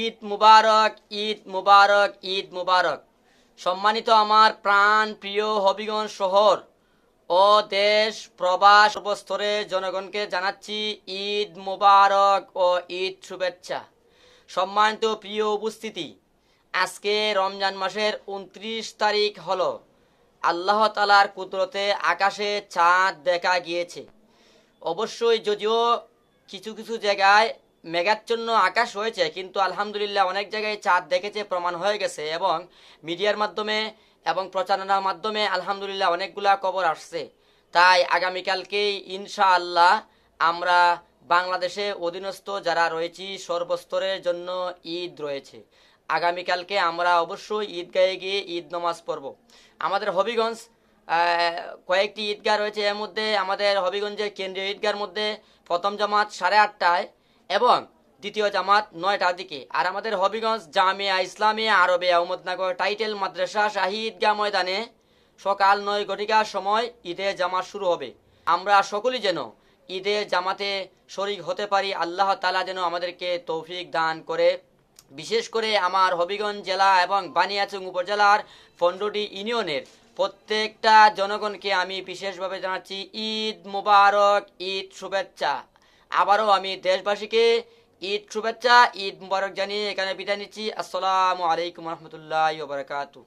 ঈদ মুবারক ঈদ মুবারক ঈদ মুবারক। সম্মানিত আমার প্রাণ প্রিয় হবিগঞ্জ শহর ও দেশ প্রবাস সর্বস্তরের জনগণকে জানাচ্ছি ঈদ মুবারক ও ঈদ শুভেচ্ছা। সম্মানিত প্রিয় উপস্থিতি, আজকে রমজান মাসের উনত্রিশ তারিখ হল। আল্লাহ তালার কুদরতে আকাশে চাঁদ দেখা গিয়েছে। অবশ্যই যদিও কিছু কিছু জায়গায় মেঘাচ্ছন্ন আকাশ হয়েছে, কিন্তু আলহামদুলিল্লাহ অনেক জায়গায় চাঁদ দেখেছে, প্রমাণ হয়ে গেছে এবং মিডিয়ার মাধ্যমে এবং প্রচারণার মাধ্যমে আলহামদুলিল্লাহ অনেকগুলা খবর আসছে। তাই আগামীকালকেই ইনশাআল্লাহ আমরা বাংলাদেশে অধীনস্থ যারা রয়েছি, সর্বস্তরের জন্য ঈদ রয়েছে। আগামীকালকে আমরা অবশ্যই ঈদগাহে গিয়ে ঈদ নমাজ পড়ব। আমাদের হবিগঞ্জ কয়েকটি ঈদগাহ রয়েছে। এর মধ্যে আমাদের হবিগঞ্জের কেন্দ্রীয় ঈদগার মধ্যে প্রথম জামাত সাড়ে আটটায় এবং দ্বিতীয় জামাত নয়টার দিকে। আর আমাদের হবিগঞ্জ জামিয়া ইসলামিয়া আরবে আহমদনগর টাইটেল মাদ্রাসা শাহী ঈদগাহ ময়দানে সকাল নয় ঘটিকার সময় ঈদের জামাত শুরু হবে। আমরা সকলেই যেন ঈদের জামাতে শরিক হতে পারি, আল্লাহ তালা যেন আমাদেরকে তৌফিক দান করে। বিশেষ করে আমার হবিগঞ্জ জেলা এবং বানিয়াচং উপজেলার পনেরোটি ইউনিয়নের প্রত্যেকটা জনগণকে আমি বিশেষভাবে জানাচ্ছি, ঈদ মুবারক, ঈদ শুভেচ্ছা। আবারও আমি দেশবাসীকে ঈদ শুভেচ্ছা, ঈদ মুবারক জানিয়ে এখানে বিদায় নিচ্ছি। আসসালামু আলাইকুম রহমতুল্লাহ বারকাতু